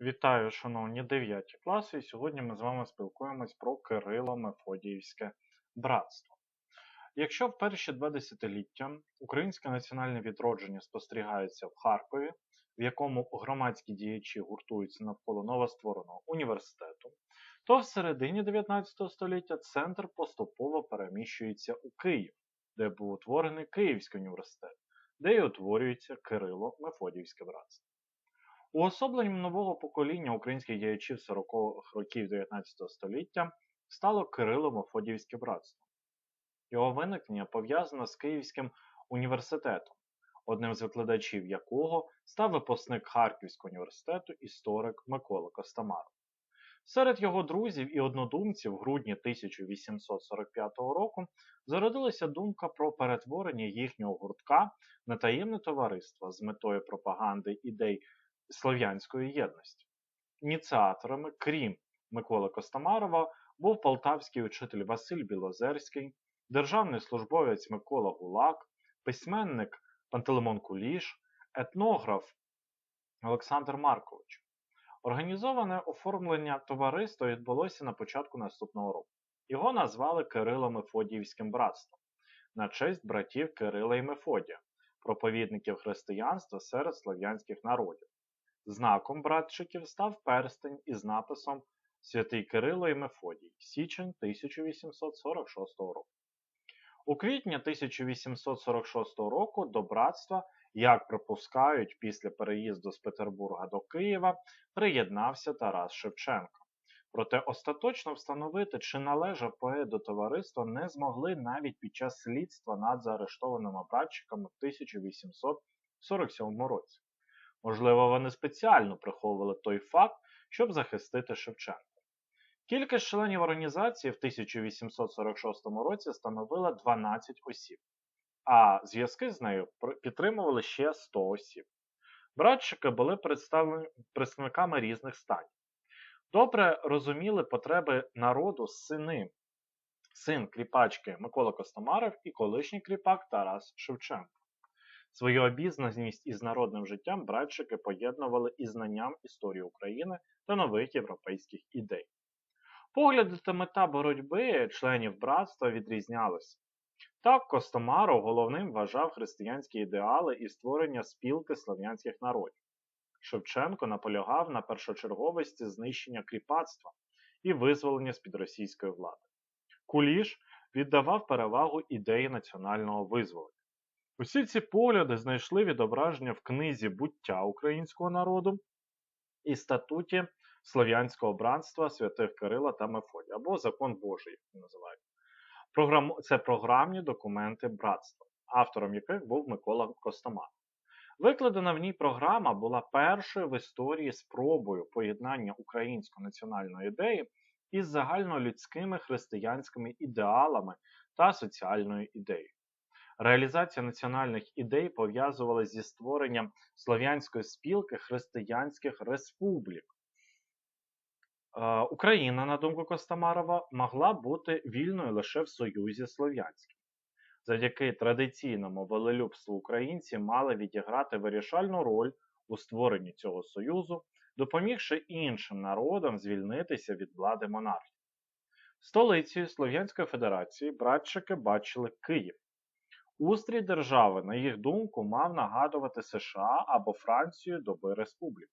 Вітаю, шановні 9 класи, і сьогодні ми з вами спілкуємось про Кирило-Мефодіївське братство. Якщо в перші два десятиліття українське національне відродження спостерігається в Харкові, в якому громадські діячі гуртуються навколо новоствореного університету, то в середині 19 століття центр поступово переміщується у Київ, де був утворений Київський університет, де й утворюється Кирило-Мефодіївське братство. Уособленням нового покоління українських діячів 40-х років 19 століття стало Кирило-Мефодіївське братство. Його виникнення пов'язано з Київським університетом, одним з викладачів якого став випускник Харківського університету історик Микола Костомаров. Серед його друзів і однодумців в грудні 1845 року зародилася думка про перетворення їхнього гуртка на таємне товариство з метою пропаганди ідей Слов'янської єдності. Ініціаторами, крім Миколи Костомарова, був полтавський учитель Василь Білозерський, державний службовець Микола Гулак, письменник Пантелеймон Куліш, етнограф Олександр Маркович. Організоване оформлення товариства відбулося на початку наступного року. Його назвали Кирило-Мефодіївським братством на честь братів Кирила і Мефодія, проповідників християнства серед слов'янських народів. Знаком братчиків став перстень із написом Святий Кирило і Мефодій, січень 1846 року. У квітні 1846 року до братства, як припускають після переїзду з Петербурга до Києва, приєднався Тарас Шевченко. Проте остаточно встановити, чи належав поет до товариства, не змогли навіть під час слідства над заарештованими братчиками в 1847 році. Можливо, вони спеціально приховували той факт, щоб захистити Шевченка. Кількість членів організації в 1846 році становила 12 осіб, а зв'язки з нею підтримували ще 100 осіб. Братчики були представниками різних станів. Добре розуміли потреби народу сини, син кріпачки Микола Костомаров і колишній кріпак Тарас Шевченко. Свою обізнаність із народним життям братчики поєднували із знанням історії України та нових європейських ідей. Погляди та мета боротьби членів братства відрізнялися. Так, Костомаров головним вважав християнські ідеали і створення спілки слов'янських народів. Шевченко наполягав на першочерговості знищення кріпацтва і визволення з під російської влади. Куліш віддавав перевагу ідеї національного визволення. Усі ці погляди знайшли відображення в книзі буття українського народу і статуті Слов'янського братства святих Кирила та Мефодія, або Закон Божий, як називають. Програм... Це програмні документи братства, автором яких був Микола Костомар. Викладена в ній програма була першою в історії спробою поєднання української національної ідеї із загальнолюдськими християнськими ідеалами та соціальною ідеєю. Реалізація національних ідей пов'язувалася зі створенням слов'янської спілки християнських республік. Е, Україна, на думку Костомарова, могла бути вільною лише в Союзі Слов'янським. Завдяки традиційному велелюбству українці мали відіграти вирішальну роль у створенні цього союзу, допомігши іншим народам звільнитися від влади монархії. Столицею Слов'янської Федерації братчики бачили Київ. Устрій держави, на їх думку, мав нагадувати США або Францію доби республік.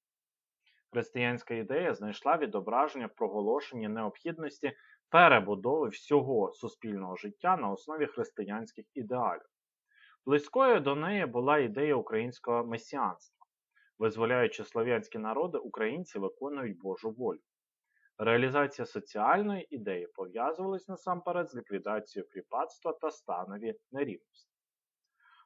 Християнська ідея знайшла відображення в проголошенні необхідності перебудови всього суспільного життя на основі християнських ідеалів. Близькою до неї була ідея українського месіанства. Визволяючи слов'янські народи, українці виконують Божу волю. Реалізація соціальної ідеї пов'язувалась насамперед з ліквідацією кріпацтва та станові нерівності.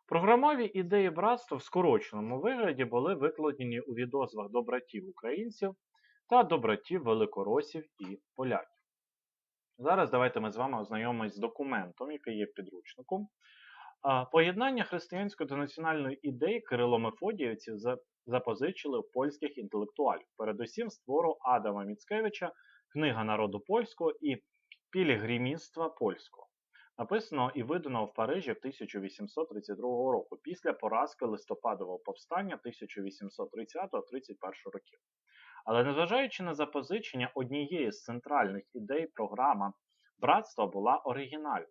Програмові ідеї братства в скороченому вигляді були викладені у відозвах до братів українців та до братів великоросів і поляків. Зараз давайте ми з вами ознайомимось з документом, який є в підручнику. Поєднання християнської та національної ідеї Кирило Мефодіївців запозичили у польських інтелектуалів, передусім з твору Адама Міцкевича, Книга народу польського і Пілігримінства польського написано і видано в Парижі 1832 року після поразки листопадового повстання 1830-31 років. Але незважаючи на запозичення однієї з центральних ідей програма братства була оригінальна.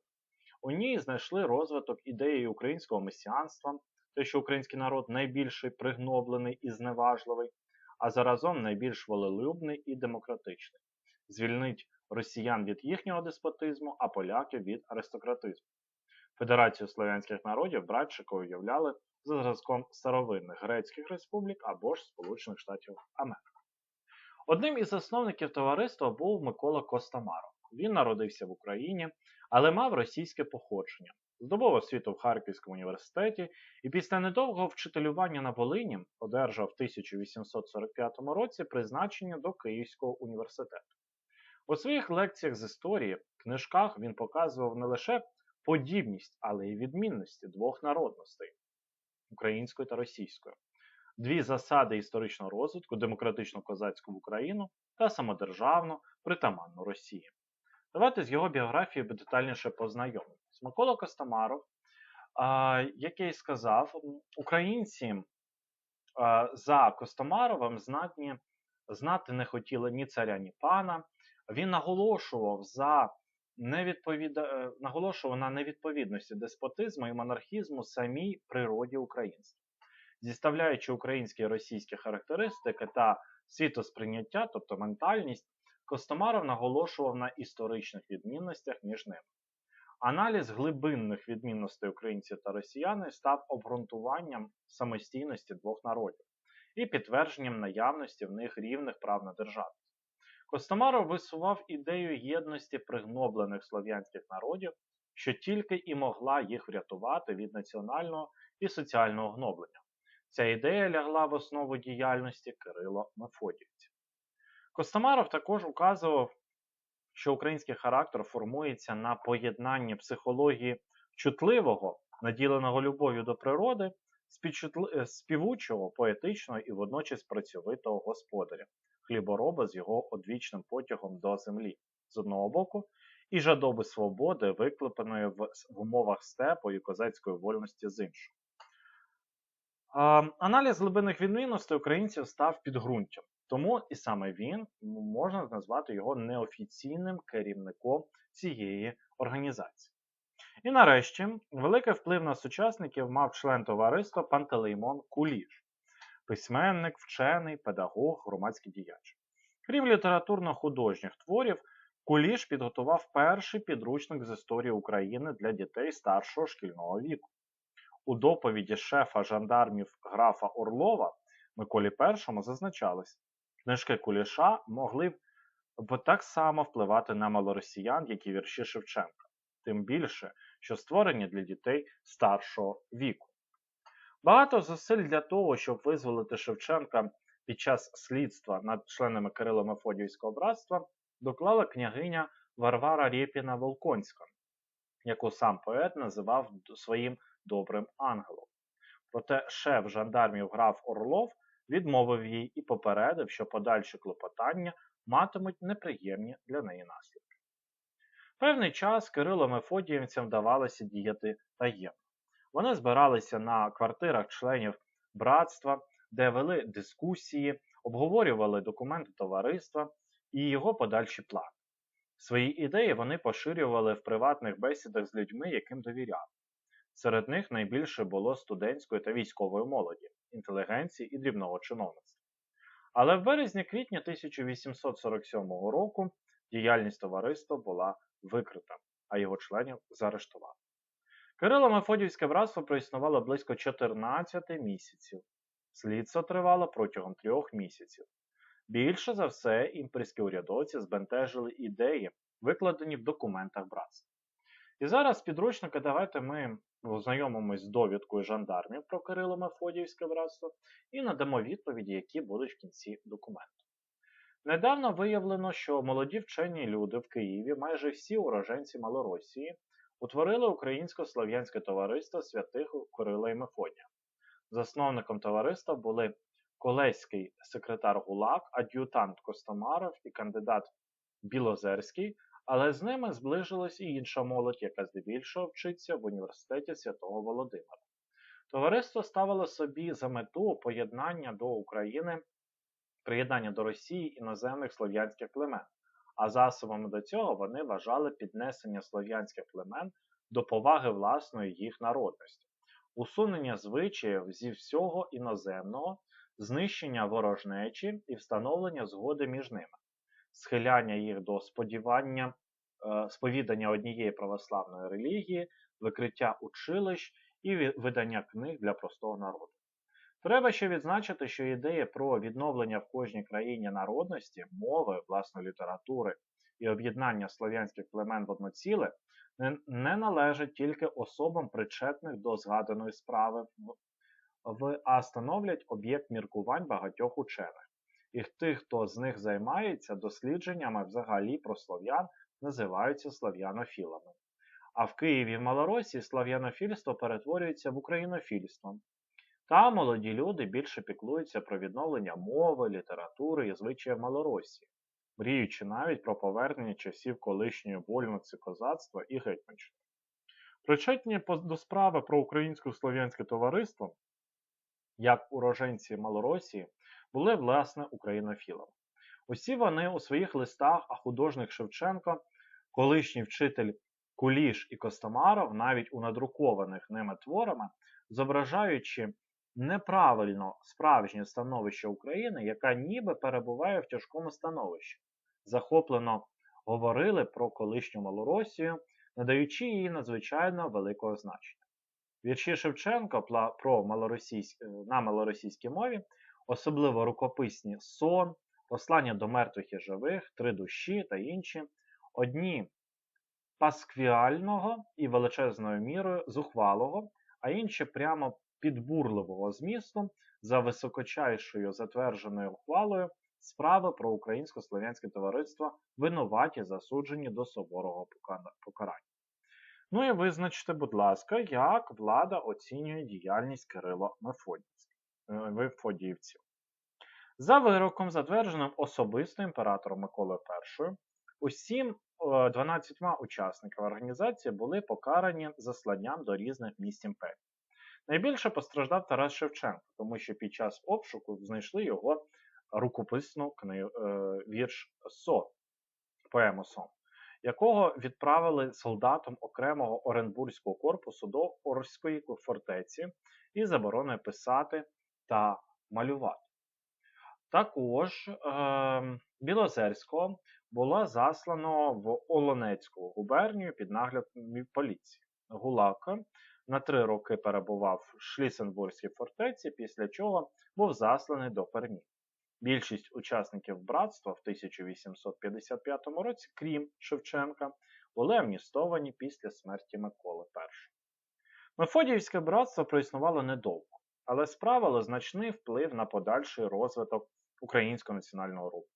У ній знайшли розвиток ідеї українського месіанства, те, що український народ найбільший пригноблений і зневажливий, а заразом найбільш волелюбний і демократичний. Звільнить росіян від їхнього деспотизму, а поляків від аристократизму. Федерацію слов'янських народів братчики уявляли за зразком старовинних грецьких республік або ж Сполучених Штатів Америки. Одним із засновників товариства був Микола Костомаров. Він народився в Україні, але мав російське походження. Здобув освіту в Харківському університеті і після недовгого вчителювання на Волині одержав в 1845 році призначення до Київського університету. У своїх лекціях з історії, книжках він показував не лише подібність, але й відмінності двох народностей української та російської, дві засади історичного розвитку демократично козацьку в Україну та самодержавну притаманну Росії. Давайте з його біографією детальніше познайомимось. Микола Костомаров, який сказав, українці за Костомаровим знатні, знати не хотіли ні царя, ні пана. Він наголошував за невідповід... Е, наголошував на невідповідності деспотизму і монархізму самій природі українства, зіставляючи українські і російські характеристики та світосприйняття, тобто ментальність, Костомаров наголошував на історичних відмінностях між ними. Аналіз глибинних відмінностей українців та росіяни став обґрунтуванням самостійності двох народів і підтвердженням наявності в них рівних прав на державність. Костомаров висував ідею єдності пригноблених слов'янських народів, що тільки і могла їх врятувати від національного і соціального гноблення. Ця ідея лягла в основу діяльності Кирило Мефодіївців. Костомаров також указував, що український характер формується на поєднанні психології чутливого, наділеного любов'ю до природи, співучого, поетичного і водночас працьовитого господаря, хлібороба з його одвічним потягом до землі з одного боку, і жадоби свободи, виклепаної в, в умовах степу і козацької вольності з іншого. Аналіз глибинних відмінностей українців став підґрунтям, тому і саме він можна назвати його неофіційним керівником цієї організації. І нарешті великий вплив на сучасників мав член товариства Пантелеймон Куліш, письменник, вчений, педагог, громадський діяч. Крім літературно-художніх творів, Куліш підготував перший підручник з історії України для дітей старшого шкільного віку. У доповіді шефа жандармів графа Орлова Миколі І зазначалось, книжки Куліша могли б так само впливати на малоросіян, як і вірші Шевченка, тим більше, що створені для дітей старшого віку. Багато зусиль для того, щоб визволити Шевченка під час слідства над членами Кирило Мефодіївського братства, доклала княгиня Варвара Рєпіна Волконська, яку сам поет називав своїм добрим ангелом. Проте шеф жандармів граф Орлов відмовив їй і попередив, що подальші клопотання матимуть неприємні для неї наслідки. Певний час Кирило Мефодіївцям вдавалося діяти таємно. Вони збиралися на квартирах членів братства, де вели дискусії, обговорювали документи товариства і його подальші плани. Свої ідеї вони поширювали в приватних бесідах з людьми, яким довіряли. Серед них найбільше було студентської та військової молоді, інтелігенції і дрібного чиновництва. Але в березні-квітні 1847 року діяльність товариства була викрита, а його членів заарештували. Кирило Мефодіївське братство проіснувало близько 14 місяців. Слідство тривало протягом трьох місяців. Більше за все, імперські урядовці збентежили ідеї, викладені в документах братства. І зараз підручника давайте ми ознайомимось з довідкою жандармів про Кирило Мефодіївське братство і надамо відповіді, які будуть в кінці документу. Недавно виявлено, що молоді вчені люди в Києві, майже всі уроженці Малоросії, утворили Українсько-Слов'янське товариство святих Кирила і Мефодія. Засновником товариства були Колеський секретар ГУЛАГ, ад'ютант Костомаров і кандидат Білозерський, але з ними зближилась і інша молодь, яка здебільшого вчиться в університеті Святого Володимира. Товариство ставило собі за мету поєднання до України приєднання до Росії іноземних слов'янських племен, а засобами до цього вони вважали піднесення слов'янських племен до поваги власної їх народності, усунення звичаїв зі всього іноземного, знищення ворожнечі і встановлення згоди між ними, схиляння їх до сподівання, е, сповідання однієї православної релігії, викриття училищ і видання книг для простого народу. Треба ще відзначити, що ідея про відновлення в кожній країні народності, мови, власної літератури і об'єднання слов'янських племен в одно ціле не, належить тільки особам, причетних до згаданої справи, в, а становлять об'єкт міркувань багатьох учених. І тих, хто з них займається дослідженнями взагалі про слов'ян, називаються слов'янофілами. А в Києві в Малоросії слав'янофільство перетворюється в українофільство. Та молоді люди більше піклуються про відновлення мови, літератури і звичаїв Малоросії, мріючи навіть про повернення часів колишньої вольниці козацтва і гетьманщини. Причетні до справи про українсько-слов'янське товариство, як уроженці Малоросії, були власне українофілами. Усі вони у своїх листах, а художник Шевченко, колишній вчитель Куліш і Костомаров, навіть у надрукованих ними творами, зображаючи неправильно справжнє становище України, яка ніби перебуває в тяжкому становищі. Захоплено говорили про колишню Малоросію, надаючи їй надзвичайно великого значення. Вірші Шевченка про малоросійсь... на малоросійській мові, особливо рукописні сон, послання до мертвих і живих, три душі та інші, одні пасквіального і величезною мірою зухвалого, а інші прямо підбурливого змісту за високочайшою затвердженою ухвалою справи про українсько-слов'янське товариство винуваті засуджені до суворого покарання. Ну і визначте, будь ласка, як влада оцінює діяльність Кирило Мефодіївців. За вироком, затвердженим особисто імператором Миколою І, усім 12 учасниками організації були покарані засланням до різних місць імперії. Найбільше постраждав Тарас Шевченко, тому що під час обшуку знайшли його рукописну книгу, е, вірш Сон, поему Сон, якого відправили солдатам окремого Оренбурзького корпусу до Орської фортеці і забороною писати та малювати. Також е, Білозерського було заслано в Олонецьку губернію під наглядом поліції. Гулака на три роки перебував в Шлісенбурзькій фортеці, після чого був засланий до Пермі. Більшість учасників братства в 1855 році, крім Шевченка, були амністовані після смерті Миколи І. Мефодіївське братство проіснувало недовго, але справило значний вплив на подальший розвиток українського національного руху.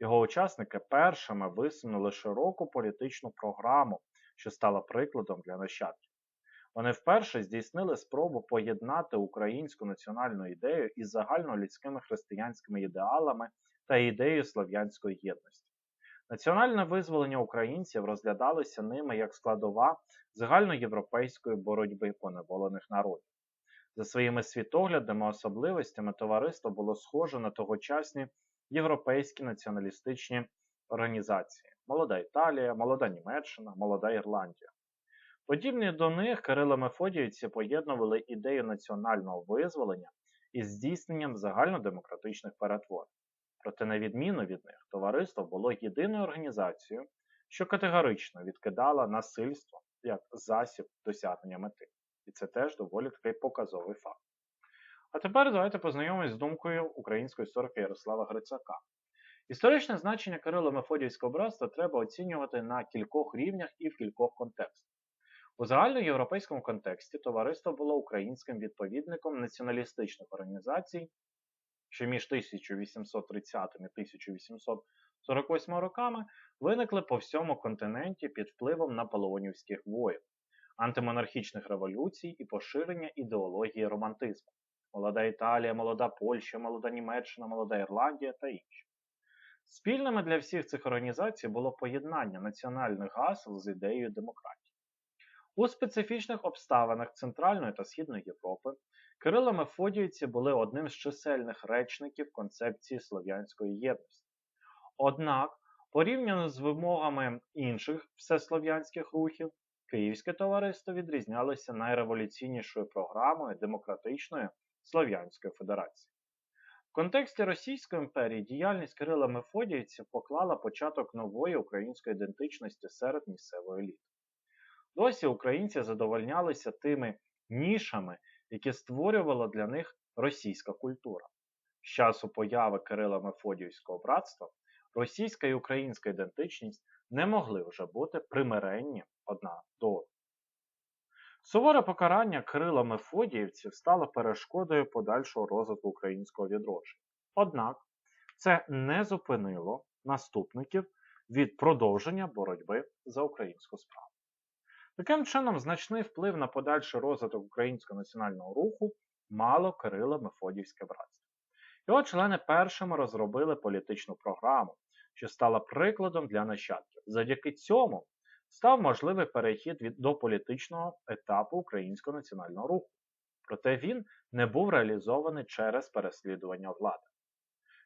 Його учасники першими висунули широку політичну програму, що стала прикладом для нащадків. Вони вперше здійснили спробу поєднати українську національну ідею із загальнолюдськими християнськими ідеалами та ідеєю слов'янської єдності. Національне визволення українців розглядалося ними як складова загальноєвропейської боротьби поневолених народів. За своїми світоглядами особливостями товариство було схоже на тогочасні європейські націоналістичні організації Молода Італія, Молода Німеччина, Молода Ірландія. Подібні до них Кирило Мефодіївці поєднували ідею національного визволення із здійсненням загальнодемократичних перетворень. Проте, на відміну від них, товариство було єдиною організацією, що категорично відкидала насильство як засіб досягнення мети. І це теж доволі такий показовий факт. А тепер давайте познайомимось з думкою українського історика Ярослава Грицака. Історичне значення Кирило Мефодіївського братства треба оцінювати на кількох рівнях і в кількох контекстах. У загальноєвропейському контексті товариство було українським відповідником націоналістичних організацій, що між 1830 і 1848 роками виникли по всьому континенті під впливом наполеонівських воїн, антимонархічних революцій і поширення ідеології романтизму. Молода Італія, молода Польща, молода Німеччина, молода Ірландія та інші. Спільними для всіх цих організацій було поєднання національних гасел з ідеєю демократії. У специфічних обставинах Центральної та Східної Європи Кирило Мефодіївці були одним з чисельних речників концепції слов'янської єдності. Однак, порівняно з вимогами інших всеслов'янських рухів, Київське товариство відрізнялося найреволюційнішою програмою демократичної Слов'янської Федерації. В контексті Російської імперії діяльність Кирила Мефодіївців поклала початок нової української ідентичності серед місцевої еліти. Досі українці задовольнялися тими нішами, які створювала для них російська культура. З часу появи Кирила Мефодіївського братства російська і українська ідентичність не могли вже бути примиренні одна до. Суворе покарання Кирила Мефодіївців стало перешкодою подальшого розвитку українського відродження. Однак це не зупинило наступників від продовження боротьби за українську справу. Таким чином, значний вплив на подальший розвиток українського національного руху мало Кирило Мефодіївське братство. Його члени першими розробили політичну програму, що стала прикладом для нащадків. Завдяки цьому став можливий перехід від, до політичного етапу українського національного руху. Проте він не був реалізований через переслідування влади.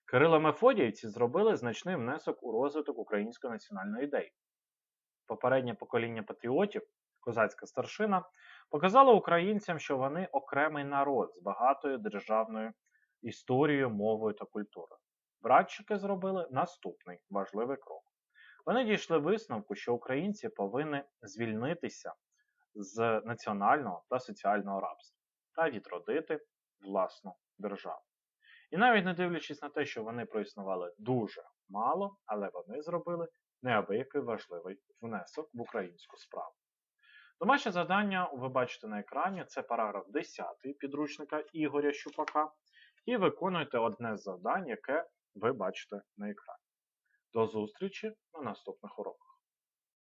Кирило Мефодіївці зробили значний внесок у розвиток української національної ідеї. Попереднє покоління патріотів, козацька старшина, показало українцям, що вони окремий народ з багатою державною історією, мовою та культурою. Братчики зробили наступний важливий крок. Вони дійшли висновку, що українці повинні звільнитися з національного та соціального рабства та відродити власну державу. І навіть не дивлячись на те, що вони проіснували дуже мало, але вони зробили неабиякий важливий внесок в українську справу. Домашнє завдання ви бачите на екрані це параграф 10 підручника Ігоря Щупака. І виконуйте одне з завдань, яке ви бачите на екрані. До зустрічі на наступних уроках.